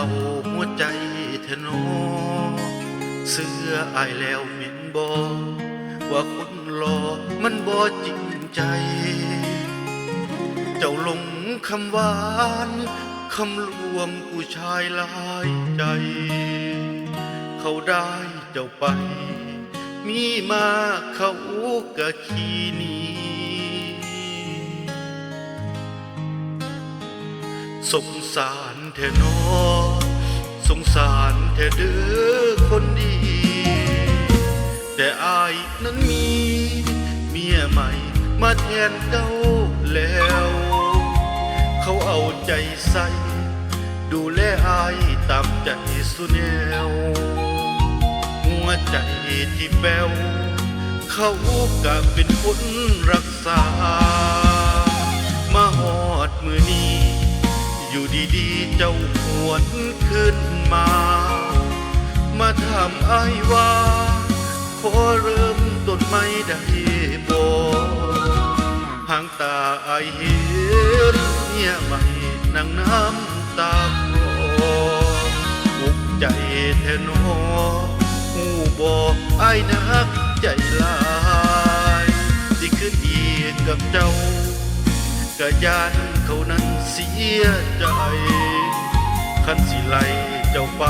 าหัวใจเทนอเสื้ออายแล้วเหม็นบอว่าคนรอมันบ่จริงใจ เจ้าหลงคำหวานคำลวงผู้ชายลายใจ เขาได้เจ้าไป มีมาเขากะขี้นี สงสารเธอนอสงสารเธอเด้อคนดี แต่อายนั้นมี เมียใหม่มาแทนเจ้าแล้ว เขาเอาใจใส่ ดูแลอายตามใจสุแนว หัวใจที่แป้ว เขาก็เป็นคนรักษา มาหอดมือนี้ ดีๆ เจ้าหวนขึ้นมา มาถามอายว่าขอเริ่มต้นไม่ได้บ่หางตาไอเห็นเนี่ยไม่นั่งน้ำตาคลออุกใจแทนอหูบอกอนักใจลายที่ขึ้นอีกกับเจ้ากะยาน เขานั้นเสียใจคันสิไลเจ้าไป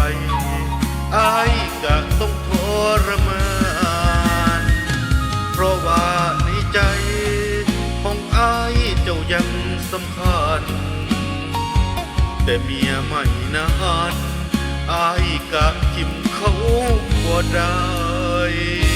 อายกะต้องทรมานเพราะว่าในใจของอายเจ้ายังสำคัญ แต่เมียไม่นานอายกะทิมเขาบ่ได้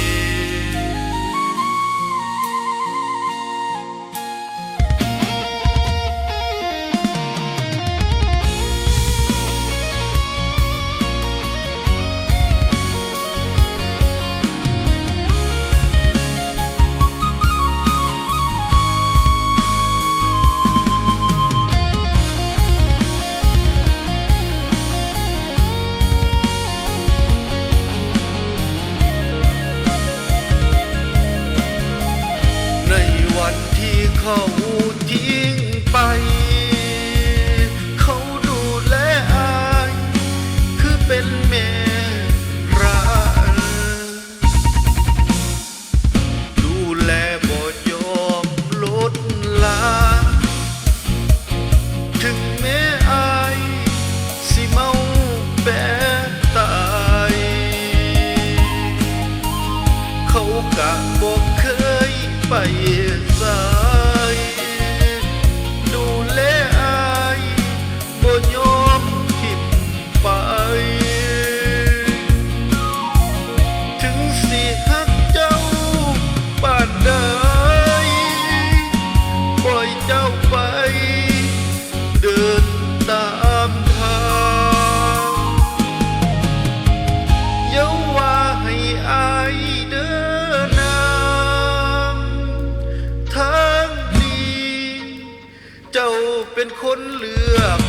ยไป เป็นคนเลือก